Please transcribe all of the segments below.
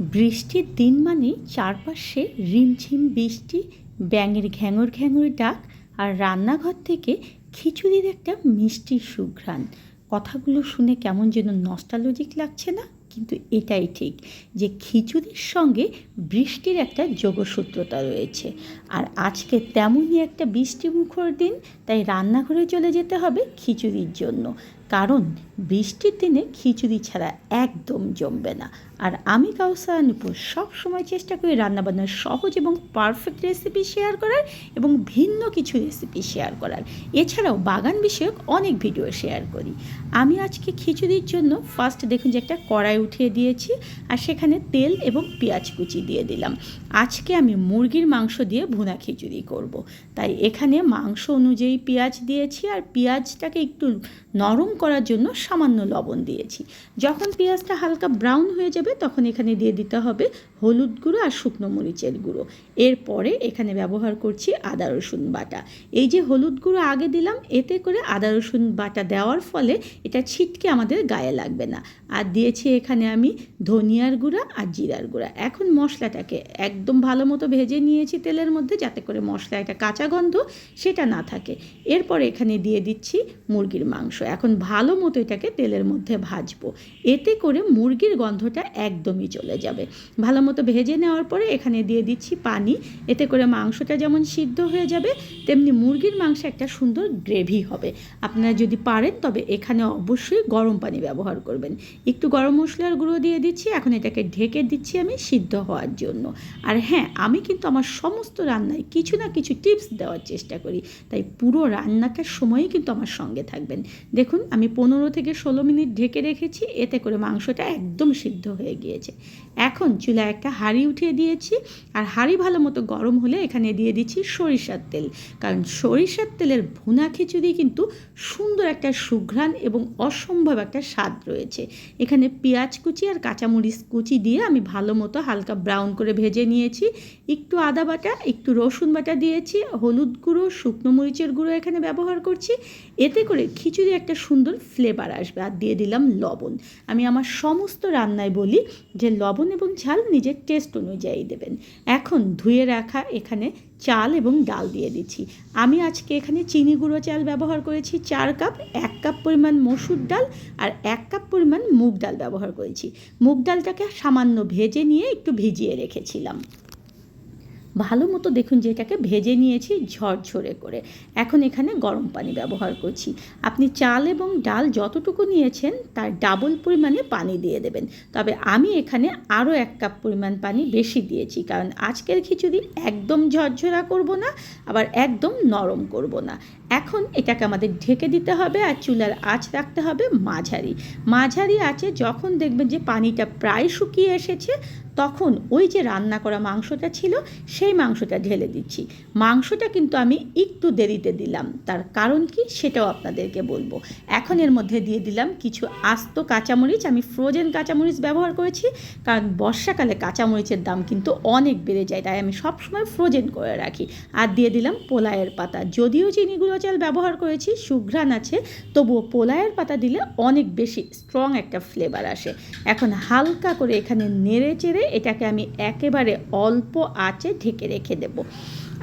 বৃষ্টির দিন মানে চারপাশে রিমঝিম বৃষ্টি, ব্যাঙের ঘ্যাঙর ঘ্যাঙর ডাক আর রান্নাঘর থেকে খিচুড়ির একটা মিষ্টি সুঘ্রাণ। কথাগুলো শুনে কেমন যেন নস্টালজিক লাগছে না? কিন্তু এটাই ঠিক যে খিচুড়ির সঙ্গে বৃষ্টির একটা যোগসূত্রতা রয়েছে। আর আজকে তেমনই একটা বৃষ্টিমুখর দিন, তাই রান্নাঘরে চলে যেতে হবে খিচুড়ির জন্য। বৃষ্টির দিনে খিচুড়ি ছাড়া একদম জমবে না। আর আমি কাউসারা নুপুর সব সময় চেষ্টা করি রান্নাবান্নার সহজ এবং পারফেক্ট রেসিপি শেয়ার করার এবং ভিন্ন কিছু রেসিপি শেয়ার করার। এছাড়াও বাগান বিষয়ক অনেক ভিডিও শেয়ার করি। আমি আজকে খিচুড়ির জন্য ফার্স্ট দেখুন যে একটা কড়াই উঠিয়ে দিয়েছি, আর সেখানে তেল এবং পেঁয়াজ কুচি দিয়ে দিলাম। আজকে আমি মুরগির মাংস দিয়ে ভুনা খিচুড়ি করব। তাই এখানে মাংস অনুযায়ী পেঁয়াজ দিয়েছি আর পেঁয়াজটাকে একটু নরম করার জন্য সামান্য লবণ দিয়েছি। যখন পেঁয়াজটা হালকা ব্রাউন হয়ে যাবে তখন এখানে দিয়ে দিতে হবে হলুদ গুঁড়ো আর শুকনো মরিচের গুঁড়ো। এরপরে এখানে ব্যবহার করছি আদা রসুন বাটা। এই যে হলুদ গুঁড়ো আগে দিলাম, এতে করে আদা রসুন বাটা দেওয়ার ফলে এটা ছিটকে আমাদের গায়ে লাগবে না। আর দিয়েছি এখানে আমি ধনিয়ার গুঁড়া আর জিরার গুঁড়া। এখন মশলাটাকে একদম ভালো মতো ভেজে নিয়েছি তেলের মধ্যে যাতে করে মশলা, একটা কাঁচা গন্ধ সেটা না থাকে। এরপর এখানে দিয়ে দিচ্ছি মুরগির মাংস। এখন ভালো মতো এটাকে তেলের মধ্যে ভাজবো। এতে করে মুরগির গন্ধটা একদমই চলে যাবে। ভালো মতো ভেজে নেওয়ার পরে এখানে দিয়ে দিচ্ছি পানি। এতে করে মাংসটা যেমন সিদ্ধ হয়ে যাবে, তেমনি মুরগির মাংস একটা সুন্দর গ্রেভি হবে। আপনারা যদি পারেন, তবে এখানে অবশ্যই গরম পানি ব্যবহার করবেন। একটু গরম মশলার গুঁড়ো দিয়ে দিচ্ছি। এখন এটাকে ঢেকে দিচ্ছি আমি সিদ্ধ হওয়ার জন্য। আর হ্যাঁ আমি কিন্তু আমার সমস্ত রান্নায় কিছু না কিছু টিপস দেওয়ার চেষ্টা করি। তাই পুরো রান্নাটার সময়ই কিন্তু আমার সঙ্গে থাকবেন। দেখুন, আমি পনেরো থেকে ষোলো মিনিট ঢেকে রেখেছি, এতে করে মাংসটা একদম সিদ্ধ হয়ে গিয়েছে। এখন চুলায় একটা হাঁড়ি উঠিয়ে দিয়েছি, আর হাঁড়ি ভালো মতো গরম হলে এখানে দিয়ে দিচ্ছি সরিষার তেল। কারণ সরিষার তেলের ভুনা খিচুড়ি কিন্তু সুন্দর একটা সুঘ্রাণ এবং অসম্ভব একটা স্বাদ রয়েছে। এখানে পেঁয়াজ কুচি আর কাঁচামরিচ কুচি দিয়ে আমি ভালো মতো হালকা ব্রাউন করে ভেজে নিয়েছি। একটু আদা বাটা, একটু রসুন বাটা দিয়েছি, হলুদ গুঁড়ো, শুকনো মরিচের গুঁড়ো এখানে ব্যবহার করছি। এতে করে খিচুড়ি একটা সুন্দর ফ্লেভার আসবে। আর দিয়ে দিলাম লবণ। আমি আমার সমস্ত রান্নায় বলি যে লবণ এবং ঝাল নিজের টেস্ট অনুযায়ী দেবেন। এখন ধুয়ে রাখা এখানে চাল এবং ডাল দিয়ে দিচ্ছি। আমি আজকে এখানে চিনি গুঁড়ো চাল ব্যবহার করেছি, চার কাপ, এক কাপ পরিমাণ মসুর ডাল আর এক কাপ পরিমাণ মুগ ডাল ব্যবহার করেছি। মুগ ডালটাকে সামান্য ভেজে নিয়ে একটু ভিজিয়ে রেখেছিলাম। ভালো মতো দেখুন যে এটাকে ভেজে নিয়েছি ঝরঝরে করে। এখন এখানে গরম পানি ব্যবহার করছি। আপনি চাল এবং ডাল যতটুকু নিয়েছেন, তার ডাবল পরিমাণে পানি দিয়ে দেবেন। তবে আমি এখানে আরও এক কাপ পরিমাণ পানি বেশি দিয়েছি, কারণ আজকের খিচুড়ি একদম ঝরঝরা করব না, আবার একদম নরম করব না। এখন এটাকে আমাদের ঢেকে দিতে হবে আর চুলার আঁচ রাখতে হবে মাঝারি। মাঝারি আঁচে যখন দেখবেন যে পানিটা প্রায় শুকিয়ে এসেছে, তখন ওই যে রান্না করা মাংসটা ছিল, সেই মাংসটা ঢেলে দিচ্ছি। মাংসটা কিন্তু আমি একটু দেরিতে দিলাম। তার কারণ কি সেটাও আপনাদেরকে বলব। এখন এর মধ্যে দিয়ে দিলাম কিছু আস্ত কাঁচামরিচ। আমি ফ্রোজেন কাঁচামরিচ ব্যবহার করেছি, কারণ বর্ষাকালে কাঁচামরিচের দাম কিন্তু অনেক বেড়ে যায়, তাই আমি সবসময় ফ্রোজেন করে রাখি। আর দিয়ে দিলাম পোলায়ের পাতা। যদিও চিনি গুঁড়ো চাল ব্যবহার করেছি, সুঘ্রাণ আছে, তবুও পোলায়ের পাতা দিলে অনেক বেশি স্ট্রং একটা ফ্লেভার আসে। এখন হালকা করে এখানে নেড়ে চেড়ে এটাকে আমি একেবারে অল্প আঁচে ঢেকে রেখে দেব।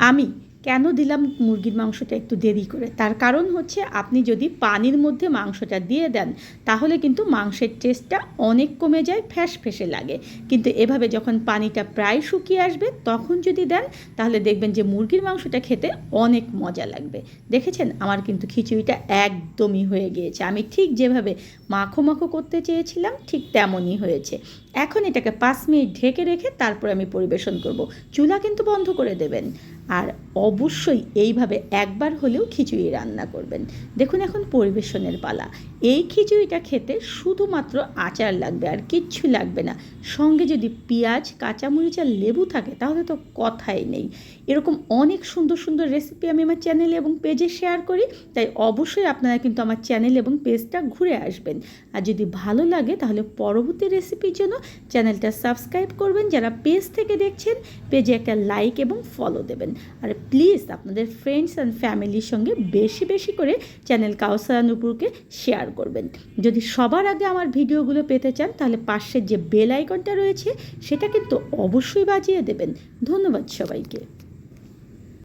আমি কেন দিলাম মুরগির মাংসটা একটু দেরি করে? তার কারণ হচ্ছে আপনি যদি পানির মধ্যে মাংসটা দিয়ে দেন, তাহলে কিন্তু মাংসের টেস্টটা অনেক কমে যায় ফ্যাস ফেসে লাগে। কিন্তু এভাবে যখন পানিটা প্রায় শুকিয়ে আসবে, তখন যদি দেন, তাহলে দেখবেন যে মুরগির মাংসটা খেতে অনেক মজা লাগবে। দেখেছেন? আমার কিন্তু খিচুড়িটা একদমই হয়ে গিয়েছে। আমি ঠিক যেভাবে মাখো মাখো করতে চেয়েছিলাম, ঠিক তেমনই হয়েছে। এখন এটাকে পাঁচ মিনিট ঢেকে রেখে তারপর আমি পরিবেশন করব। চুলা কিন্তু বন্ধ করে দেবেন। আর অবশ্যই এইভাবে একবার হলেও খিচুড়ি রান্না করবেন। দেখুন এখন পরিবেশনের পালা। এই খিচুড়িটা খেতে শুধুমাত্র আচার লাগবে আর কিচ্ছু লাগবে না। সঙ্গে যদি পেঁয়াজ, কাঁচামরিচ আর লেবু থাকে, তাহলে তো কথাই নেই। এরকম অনেক সুন্দর সুন্দর রেসিপি আমি আমার চ্যানেলে এবং পেজে শেয়ার করি, তাই অবশ্যই আপনারা কিন্তু আমার চ্যানেল এবং পেজটা ঘুরে আসবেন। আর যদি ভালো লাগে, তাহলে পরবর্তী রেসিপির জন্য চ্যানেলটা সাবস্ক্রাইব করবেন। যারা পেজ থেকে দেখছেন পেজে একটা লাইক এবং ফলো দেবেন। আর প্লিজ আপনাদের ফ্রেন্ডস অ্যান্ড ফ্যামিলির সঙ্গে বেশি বেশি করে চ্যানেল কাউসারা নুপুরকে শেয়ার করবেন। যদি সবার আগে আমার ভিডিওগুলো পেতে চান, তাহলে পাশের যে বেল আইকনটা রয়েছে, সেটা কিন্তু অবশ্যই বাজিয়ে দেবেন। ধন্যবাদ সবাইকে।